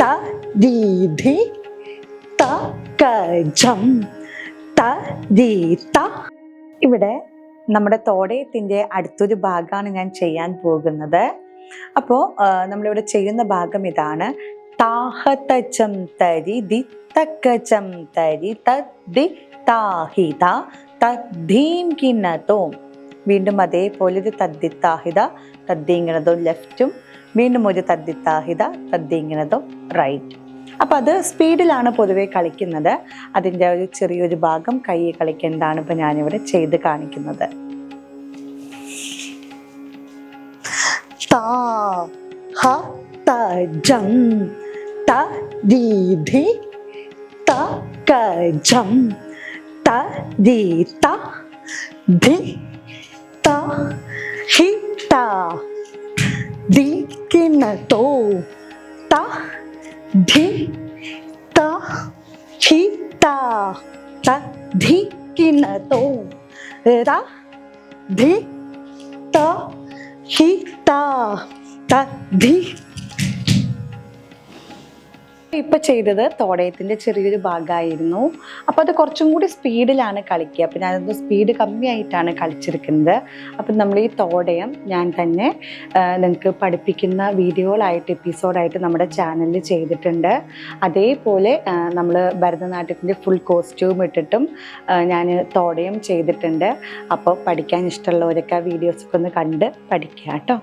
ത ദീധി ത കജം ത ദീത. ഇവിടെ നമ്മുടെ തോടയത്തിന്റെ അടുത്തൊരു ഭാഗമാണ് ഞാൻ ചെയ്യാൻ പോകുന്നത്. അപ്പോൾ നമ്മളിവിടെ ചെയ്യുന്ന ഭാഗം ഇതാണ്. താഹതചം തരി ദി തക്കചം തരി താഹിത തദ്ധീം കിന്നതോം വീണ്ടും അതേപോലെ ഒരു തദ്ദിത്താഹിത തദ്ദീങ്ങണതും ലെഫ്റ്റും വീണ്ടും ഒരു തദ്ദിത്താഹിത തദ്ദിങ്ങനതും റൈറ്റ് അപ്പം അത് സ്പീഡിലാണ് പൊതുവേ കളിക്കുന്നത്. അതിന്റെ ഒരു ചെറിയൊരു ഭാഗം കൈ കളിക്കേണ്ടതാണ് ഇപ്പം ഞാനിവിടെ ചെയ്ത് കാണിക്കുന്നത്. ജം ത ദി ത ധി ദി കിന തോ ത ധി ത ഹി ത ത ധി കിന തോ ര ധി ത ഹി ത ത ധി ഇപ്പൊ ചെയ്തത് തോടയത്തിന്റെ ചെറിയൊരു ഭാഗമായിരുന്നു. അപ്പോൾ അത് കുറച്ചും കൂടി സ്പീഡിലാണ് കളിക്കുക. അപ്പം ഞാനത് സ്പീഡ് കമ്മിയായിട്ടാണ് കളിച്ചിരിക്കുന്നത്. അപ്പം നമ്മൾ ഈ തോടയം ഞാൻ തന്നെ നിങ്ങൾക്ക് പഠിപ്പിക്കുന്ന വീഡിയോകളായിട്ട് എപ്പിസോഡായിട്ട് നമ്മുടെ ചാനലിൽ ചെയ്തിട്ടുണ്ട്. അതേപോലെ നമ്മൾ ഭരതനാട്യത്തിന്റെ ഫുൾ കോസ്റ്റ്യൂം ഇട്ടിട്ടും ഞാൻ തോടയം ചെയ്തിട്ടുണ്ട്. അപ്പോൾ പഠിക്കാൻ ഇഷ്ടമുള്ളവരൊക്കെ ആ വീഡിയോസൊക്കെ ഒന്ന് കണ്ട് പഠിക്കുക കേട്ടോ.